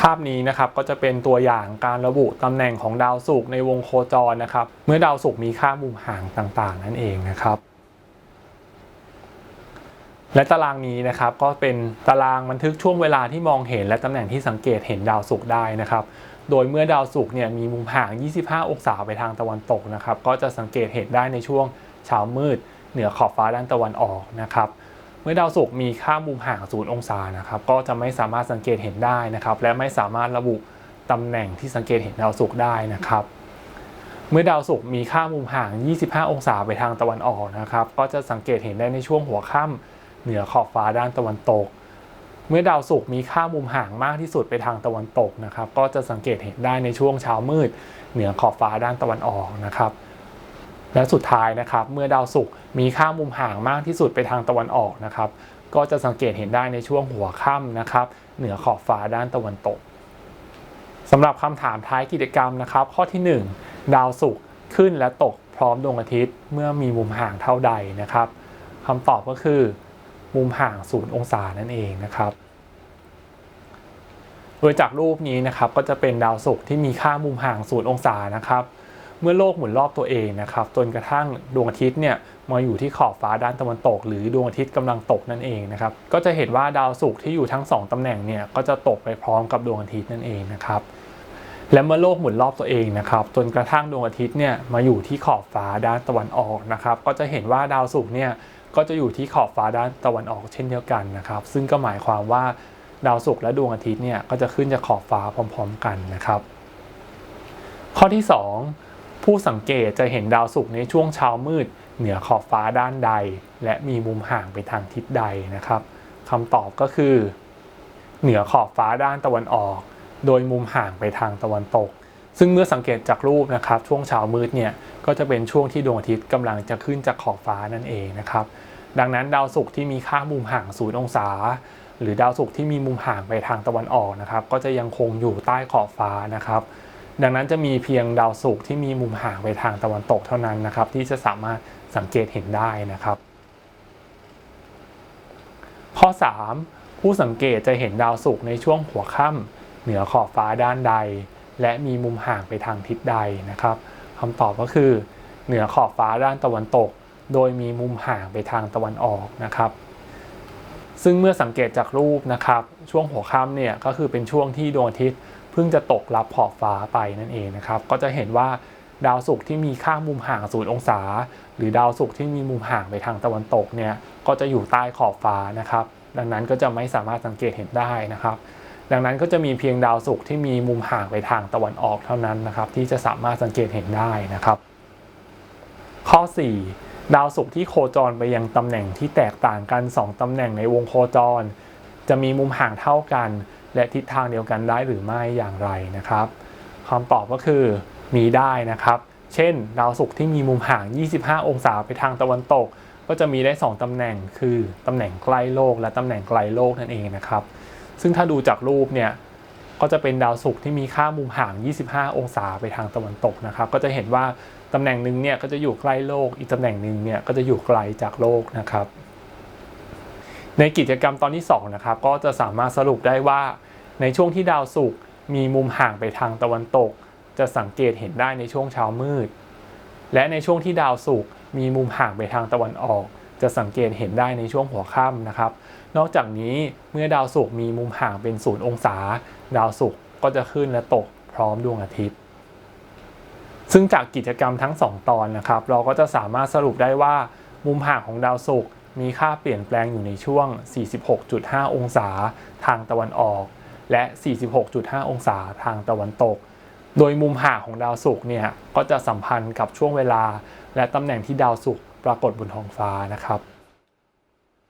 ภาพนี้นะครับก็จะเป็นตัวอย่างการระบุตำแหน่งของดาวศุกร์ในวงโคจรนะครับ เมื่อดาวศุกร์มีค่ามุมห่างต่างๆ นั่นเองนะครับ และตารางนี้นะครับก็เป็นตารางบันทึกช่วงเวลาที่มองเห็น และตำแหน่งที่สังเกตเห็นดาวศุกร์ได้นะครับ โดยเมื่อดาวศุกร์เนี่ยมีมุมห่าง 25 องศาไปทางตะวันตกนะครับ ก็จะสังเกตเห็นได้ในช่วงเช้ามืด เหนือขอบฟ้าด้านตะวันออกนะครับ มื่อดาวศุกร์มีค่ามุมห่าง0องศานะครับก็จะไม่สามารถสังเกตเห็นได้นะครับ และไม่สามารถระบุตำแหน่งที่สังเกตเห็นดาวศุกร์ได้นะครับ เมื่อดาวศุกร์มีค่ามุมห่าง 25 องศาไปทางตะวันออกนะครับ ก็จะสังเกตเห็นได้ในช่วงหัวค่ำเหนือขอบฟ้าด้านตะวันตก เมื่อดาวศุกร์มีค่ามุมห่างมากที่สุดไปทางตะวันตกนะครับ ก็จะสังเกตเห็นได้ในช่วงเช้ามืด เหนือขอบฟ้าด้านตะวันออกนะครับ และสุดท้ายนะครับ เมื่อดาวศุกร์มีค่ามุมห่างมากที่สุดไปทางตะวันออกนะครับ ก็จะสังเกตเห็นได้ในช่วงหัวค่ำนะครับ เหนือขอบฟ้าด้านตะวันตกสำหรับคำถามท้ายกิจกรรมนะครับ ข้อที่ 1 ดาวศุกร์ขึ้นและตกพร้อมดวงอาทิตย์เมื่อมีมุมห่างเท่าใดนะครับคำตอบก็คือ มุมห่าง 0 องศานั่นเองนะครับ โดยจากรูปนี้นะครับก็จะเป็นดาวศุกร์ที่มีค่ามุมห่าง 0 องศานะครับ เมื่อโลกหมุนรอบตัวเองนะครับจนกระทั่งดวงอาทิตย์เนี่ยมาอยู่ที่ขอบฟ้าด้านตะวันตก หรือดวงอาทิตย์กำลังตกนั่นเองนะครับก็จะเห็นว่าดาวศุกร์ที่อยู่ทั้ง 2ตำแหน่งเนี่ยก็จะตกไปพร้อมกับดวงอาทิตย์นั่นเองนะครับและเมื่อโลกหมุนรอบตัวเองนะครับจนกระทั่งดวงอาทิตย์เนี่ยมาอยู่ที่ขอบฟ้าด้านตะวันออกนะครับก็จะเห็นว่าดาวศุกร์เนี่ยก็จะอยู่ที่ขอบฟ้าด้านตะวันออกเช่นเดียวกันนะครับ ซึ่งก็หมายความว่าดาวศุกร์และดวงอาทิตย์เนี่ยก็จะขึ้นจากขอบฟ้าพร้อม ๆ กันนะครับ ข้อที่ 2 ผู้สังเกตจะเห็นดาวศุกร์ในช่วงเช้ามืด เหนือขอบฟ้าด้านใด และมีมุมห่างไปทางทิศใดนะครับคำตอบก็คือ เหนือขอบฟ้าด้านตะวันออก โดยมุมห่างไปทางตะวันตก ซึ่งเมื่อสังเกตจากรูปนะครับ ช่วงเช้ามืดเนี่ยก็จะเป็นช่วงที่ดวงอาทิตย์กำลังจะขึ้นจากขอบฟ้านั่นเองนะครับ ดังนั้นดาวศุกร์ที่มีค่ามุมห่าง0องศา หรือดาวศุกร์ที่มีมุมห่างไปทางตะวันออกนะครับ ก็จะยังคงอยู่ใต้ขอบฟ้านะครับ ดังนั้นจะมีเพียงดาวศุกร์ที่มีมุมห่างไปทางตะวันตกเท่านั้นนะครับ ที่จะสามารถสังเกตเห็นได้นะครับ ข้อ 3 ผู้สังเกตจะเห็นดาวศุกร์ในช่วงหัวค่ำเหนือขอบฟ้าด้านใด และมีมุมห่างไปทางทิศใดนะครับคำตอบก็คือ เหนือขอบฟ้าด้านตะวันตก โดยมีมุมห่างไปทางตะวันออกนะครับซึ่งเมื่อสังเกตจากรูปนะครับ ช่วงหัวค่ำเนี่ยก็คือเป็นช่วงที่ดวงอาทิตย์ พิ่งจะตกรับขอบฟ้าไปนั่นเองนะครับ ก็จะเห็นว่าดาวศุกร์ที่มีค่ามุมห่าง0องศา หรือดาวศุกร์ที่มีมุมห่างไปทางตะวันตกเนี่ยก็จะอยู่ใต้ขอบฟ้านะครับ ดังนั้นก็จะไม่สามารถสังเกตเห็นได้นะครับ ดังนั้นก็จะมีเพียงดาวศุกร์ที่มีมุมห่างไปทางตะวันออกเท่านั้นนะครับ ที่จะสามารถสังเกตเห็นได้นะครับ ข้อ 4 ดาวศุกร์ที่โคจรไปยังตำแหน่งที่แตกต่างกัน 2ตำแหน่งในวงโคจร จะมีมุมห่างเท่ากัน และทิศทางเดียวกันได้หรือไม่อย่างไรนะครับคำตอบก็คือมีได้นะครับ เช่น ดาวศุกร์ที่มีมุมห่าง 25 องศาไปทางตะวันตก ก็จะมีได้ 2 ตำแหน่งคือตำแหน่งใกล้โลกและตำแหน่งไกลโลกนั่นเองนะครับ ซึ่งถ้าดูจากรูปเนี่ยก็จะเป็นดาวศุกร์ที่มีค่ามุมห่าง 25 องศาไปทางตะวันตกนะครับ ก็จะเห็นว่าตำแหน่งหนึ่งเนี่ยก็จะอยู่ใกล้โลก อีกตำแหน่งหนึ่งเนี่ยก็จะอยู่ไกลจากโลกนะครับ ในกิจกรรมตอนที่2นะครับก็จะสามารถสรุปได้ว่า ในช่วงที่ดาวศุกร์มีมุมห่างไปทางตะวันตก จะสังเกตเห็นได้ในช่วงเช้ามืด และในช่วงที่ดาวศุกร์มีมุมห่างไปทางตะวันออก จะสังเกตเห็นได้ในช่วงหัวค่ำนะครับ นอกจากนี้เมื่อดาวศุกร์มีมุมห่างเป็นศูนย์องศา ดาวศุกร์ก็จะขึ้นและตกพร้อมดวงอาทิตย์ ซึ่งจากกิจกรรมทั้ง 2 ตอนนะครับ เราก็จะสามารถสรุปได้ว่า มุมห่างของดาวศุกร์มีค่าเปลี่ยนแปลงอยู่ในช่วง 46.5 องศา ทางตะวันออก และ 46.5 องศาทางตะวันตก โดยมุมห่างของดาวศุกร์เนี่ยก็จะสัมพันธ์กับช่วงเวลา และตำแหน่งที่ดาวศุกร์ปรากฏบนท้องฟ้านะครับ